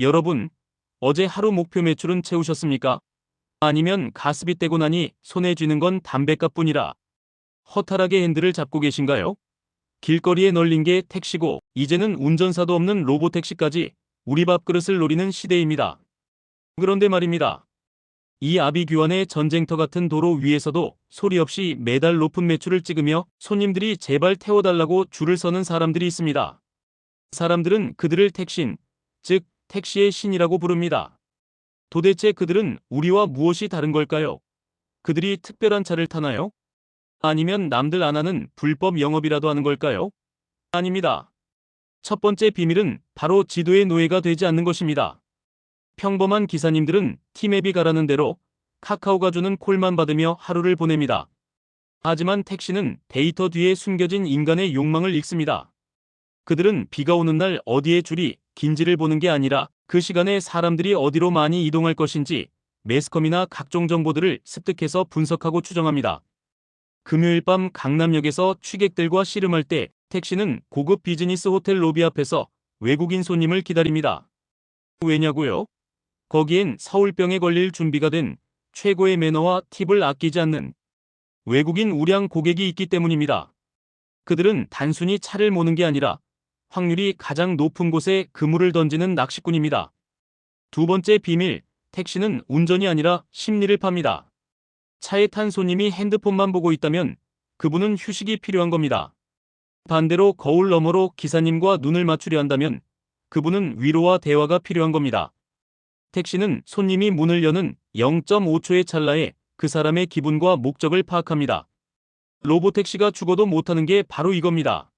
여러분, 어제 하루 목표 매출은 채우셨습니까? 아니면 가스비 떼고 나니 손에 쥐는 건 담배값뿐이라 허탈하게 핸들을 잡고 계신가요? 길거리에 널린 게 택시고 이제는 운전사도 없는 로보택시까지 우리 밥그릇을 노리는 시대입니다. 그런데 말입니다. 이 아비규환의 전쟁터 같은 도로 위에서도 소리 없이 매달 높은 매출을 찍으며 손님들이 제발 태워달라고 줄을 서는 사람들이 있습니다. 사람들은 그들을 택신, 즉 택시의 신이라고 부릅니다. 도대체 그들은 우리와 무엇이 다른 걸까요? 그들이 특별한 차를 타나요? 아니면 남들 안 하는 불법 영업이라도 하는 걸까요? 아닙니다. 첫 번째 비밀은 바로 지도의 노예가 되지 않는 것입니다. 평범한 기사님들은 티맵이 가라는 대로 카카오가 주는 콜만 받으며 하루를 보냅니다. 하지만 택시는 데이터 뒤에 숨겨진 인간의 욕망을 읽습니다. 그들은 비가 오는 날 어디에 줄이 긴지를 보는 게 아니라 그 시간에 사람들이 어디로 많이 이동할 것인지 매스컴이나 각종 정보들을 습득해서 분석하고 추정합니다. 금요일 밤 강남역에서 취객들과 씨름할 때 택시는 고급 비즈니스 호텔 로비 앞에서 외국인 손님을 기다립니다. 왜냐고요? 거기엔 서울병에 걸릴 준비가 된 최고의 매너와 팁을 아끼지 않는 외국인 우량 고객이 있기 때문입니다. 그들은 단순히 차를 모는 게 아니라 확률이 가장 높은 곳에 그물을 던지는 낚시꾼입니다. 두 번째 비밀, 택시는 운전이 아니라 심리를 팝니다. 차에 탄 손님이 핸드폰만 보고 있다면 그분은 휴식이 필요한 겁니다. 반대로 거울 너머로 기사님과 눈을 맞추려 한다면 그분은 위로와 대화가 필요한 겁니다. 택시는 손님이 문을 여는 0.5초의 찰나에 그 사람의 기분과 목적을 파악합니다. 로보택시가 죽어도 못하는 게 바로 이겁니다.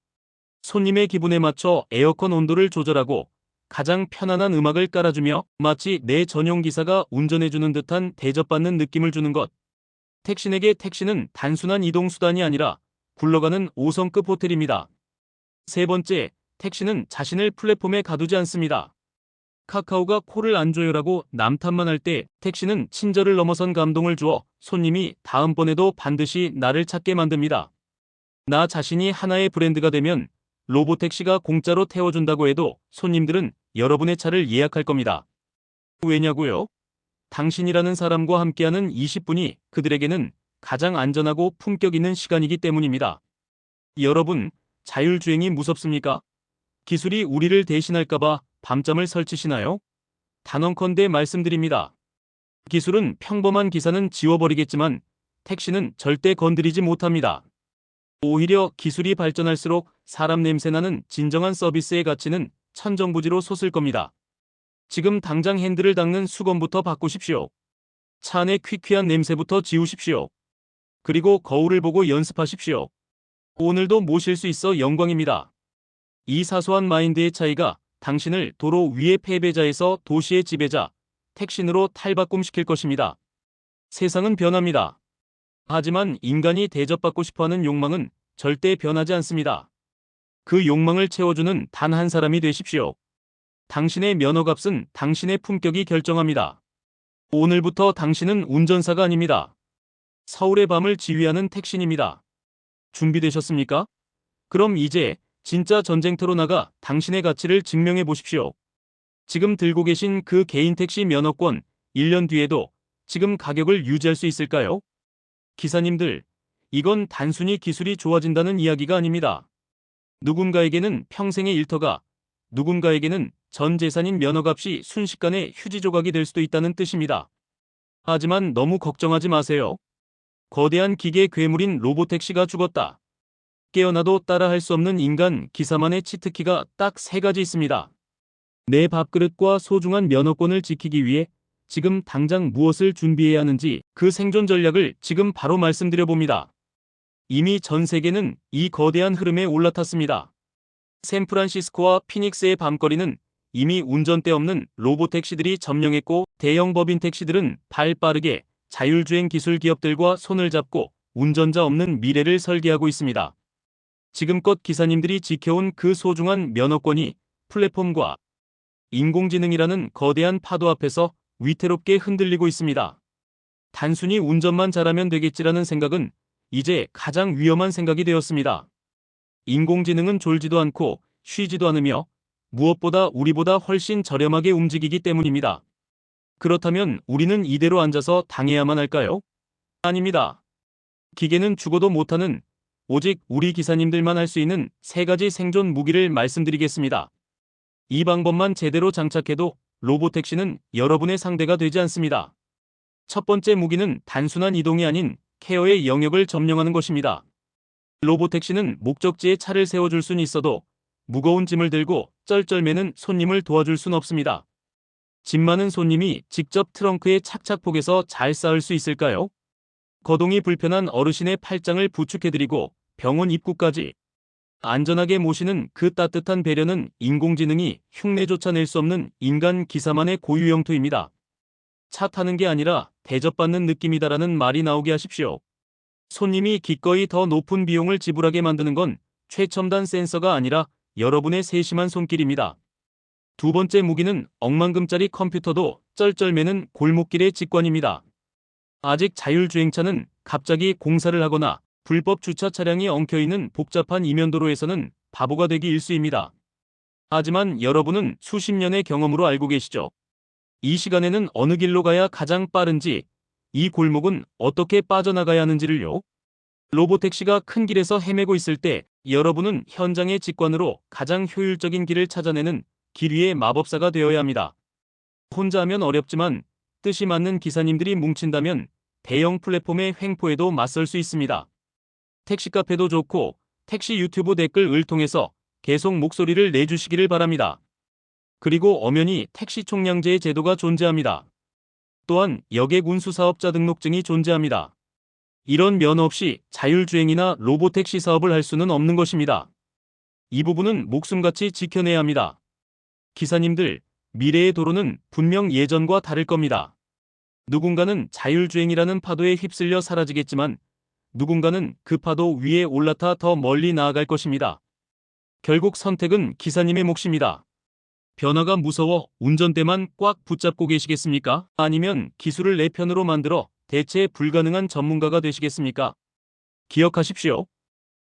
손님의 기분에 맞춰 에어컨 온도를 조절하고 가장 편안한 음악을 깔아주며 마치 내 전용 기사가 운전해주는 듯한 대접받는 느낌을 주는 것. 택신에게 택시는 단순한 이동수단이 아니라 굴러가는 5성급 호텔입니다. 세 번째, 택시는 자신을 플랫폼에 가두지 않습니다. 카카오가 콜을 안 줘요라고 남탓만 할 때 택시는 친절을 넘어선 감동을 주어 손님이 다음번에도 반드시 나를 찾게 만듭니다. 나 자신이 하나의 브랜드가 되면 로보택시가 공짜로 태워준다고 해도 손님들은 여러분의 차를 예약할 겁니다. 왜냐고요? 당신이라는 사람과 함께하는 20분이 그들에게는 가장 안전하고 품격 있는 시간이기 때문입니다. 여러분, 자율주행이 무섭습니까? 기술이 우리를 대신할까봐 밤잠을 설치시나요? 단언컨대 말씀드립니다. 기술은 평범한 기사는 지워버리겠지만 택시는 절대 건드리지 못합니다. 오히려 기술이 발전할수록 사람 냄새나는 진정한 서비스의 가치는 천정부지로 솟을 겁니다. 지금 당장 핸들을 닦는 수건부터 바꾸십시오. 차 안의 퀴퀴한 냄새부터 지우십시오. 그리고 거울을 보고 연습하십시오. 오늘도 모실 수 있어 영광입니다. 이 사소한 마인드의 차이가 당신을 도로 위의 패배자에서 도시의 지배자, 택신으로 탈바꿈시킬 것입니다. 세상은 변합니다. 하지만 인간이 대접받고 싶어하는 욕망은 절대 변하지 않습니다. 그 욕망을 채워주는 단 한 사람이 되십시오. 당신의 면허값은 당신의 품격이 결정합니다. 오늘부터 당신은 운전사가 아닙니다. 서울의 밤을 지휘하는 택신입니다. 준비되셨습니까? 그럼 이제 진짜 전쟁터로 나가 당신의 가치를 증명해 보십시오. 지금 들고 계신 그 개인 택시 면허권 1년 뒤에도 지금 가격을 유지할 수 있을까요? 기사님들, 이건 단순히 기술이 좋아진다는 이야기가 아닙니다. 누군가에게는 평생의 일터가, 누군가에게는 전 재산인 면허값이 순식간에 휴지 조각이 될 수도 있다는 뜻입니다. 하지만 너무 걱정하지 마세요. 거대한 기계 괴물인 로보택시가 죽었다. 깨어나도 따라할 수 없는 인간 기사만의 치트키가 딱 세 가지 있습니다. 내 밥그릇과 소중한 면허권을 지키기 위해 지금 당장 무엇을 준비해야 하는지 그 생존 전략을 지금 바로 말씀드려 봅니다. 이미 전 세계는 이 거대한 흐름에 올라탔습니다. 샌프란시스코와 피닉스의 밤거리는 이미 운전대 없는 로보택시들이 점령했고 대형 법인 택시들은 발 빠르게 자율주행 기술 기업들과 손을 잡고 운전자 없는 미래를 설계하고 있습니다. 지금껏 기사님들이 지켜온 그 소중한 면허권이 플랫폼과 인공지능이라는 거대한 파도 앞에서 위태롭게 흔들리고 있습니다. 단순히 운전만 잘하면 되겠지라는 생각은 이제 가장 위험한 생각이 되었습니다. 인공지능은 졸지도 않고 쉬지도 않으며 무엇보다 우리보다 훨씬 저렴하게 움직이기 때문입니다. 그렇다면 우리는 이대로 앉아서 당해야만 할까요? 아닙니다. 기계는 죽어도 못하는 오직 우리 기사님들만 할 수 있는 세 가지 생존 무기를 말씀드리겠습니다. 이 방법만 제대로 장착해도 로보택시는 여러분의 상대가 되지 않습니다. 첫 번째 무기는 단순한 이동이 아닌 케어의 영역을 점령하는 것입니다. 로보택시는 목적지에 차를 세워줄 순 있어도 무거운 짐을 들고 쩔쩔매는 손님을 도와줄 순 없습니다. 짐 많은 손님이 직접 트렁크에 착착폭에서 잘 쌓을 수 있을까요? 거동이 불편한 어르신의 팔짱을 부축해드리고 병원 입구까지 안전하게 모시는 그 따뜻한 배려는 인공지능이 흉내조차 낼 수 없는 인간 기사만의 고유 영토입니다. 차 타는 게 아니라 대접받는 느낌이다라는 말이 나오게 하십시오. 손님이 기꺼이 더 높은 비용을 지불하게 만드는 건 최첨단 센서가 아니라 여러분의 세심한 손길입니다. 두 번째 무기는 억만금짜리 컴퓨터도 쩔쩔매는 골목길의 직관입니다. 아직 자율주행차는 갑자기 공사를 하거나 불법 주차 차량이 엉켜있는 복잡한 이면도로에서는 바보가 되기 일쑤입니다. 하지만 여러분은 수십 년의 경험으로 알고 계시죠. 이 시간에는 어느 길로 가야 가장 빠른지, 이 골목은 어떻게 빠져나가야 하는지를요. 로보택시가 큰 길에서 헤매고 있을 때 여러분은 현장의 직관으로 가장 효율적인 길을 찾아내는 길 위의 마법사가 되어야 합니다. 혼자 하면 어렵지만 뜻이 맞는 기사님들이 뭉친다면 대형 플랫폼의 횡포에도 맞설 수 있습니다. 택시 카페도 좋고 택시 유튜브 댓글을 통해서 계속 목소리를 내주시기를 바랍니다. 그리고 엄연히 택시 총량제 제도가 존재합니다. 또한 여객 운수 사업자 등록증이 존재합니다. 이런 면 없이 자율주행이나 로보택시 사업을 할 수는 없는 것입니다. 이 부분은 목숨같이 지켜내야 합니다. 기사님들, 미래의 도로는 분명 예전과 다를 겁니다. 누군가는 자율주행이라는 파도에 휩쓸려 사라지겠지만 누군가는 그 파도 위에 올라타 더 멀리 나아갈 것입니다. 결국 선택은 기사님의 몫입니다. 변화가 무서워 운전대만 꽉 붙잡고 계시겠습니까? 아니면 기술을 내 편으로 만들어 대체 불가능한 전문가가 되시겠습니까? 기억하십시오.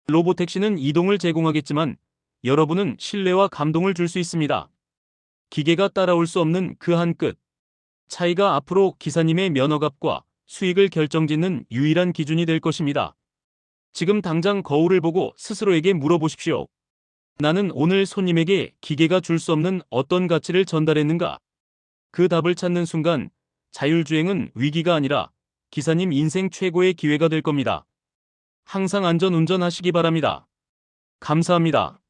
로보택시는 이동을 제공하겠지만 여러분은 신뢰와 감동을 줄 수 있습니다. 기계가 따라올 수 없는 그 한 끝. 차이가 앞으로 기사님의 면허값과 수익을 결정짓는 유일한 기준이 될 것입니다. 지금 당장 거울을 보고 스스로에게 물어보십시오. 나는 오늘 손님에게 기계가 줄 수 없는 어떤 가치를 전달했는가? 그 답을 찾는 순간 자율주행은 위기가 아니라 기사님 인생 최고의 기회가 될 겁니다. 항상 안전 운전하시기 바랍니다. 감사합니다.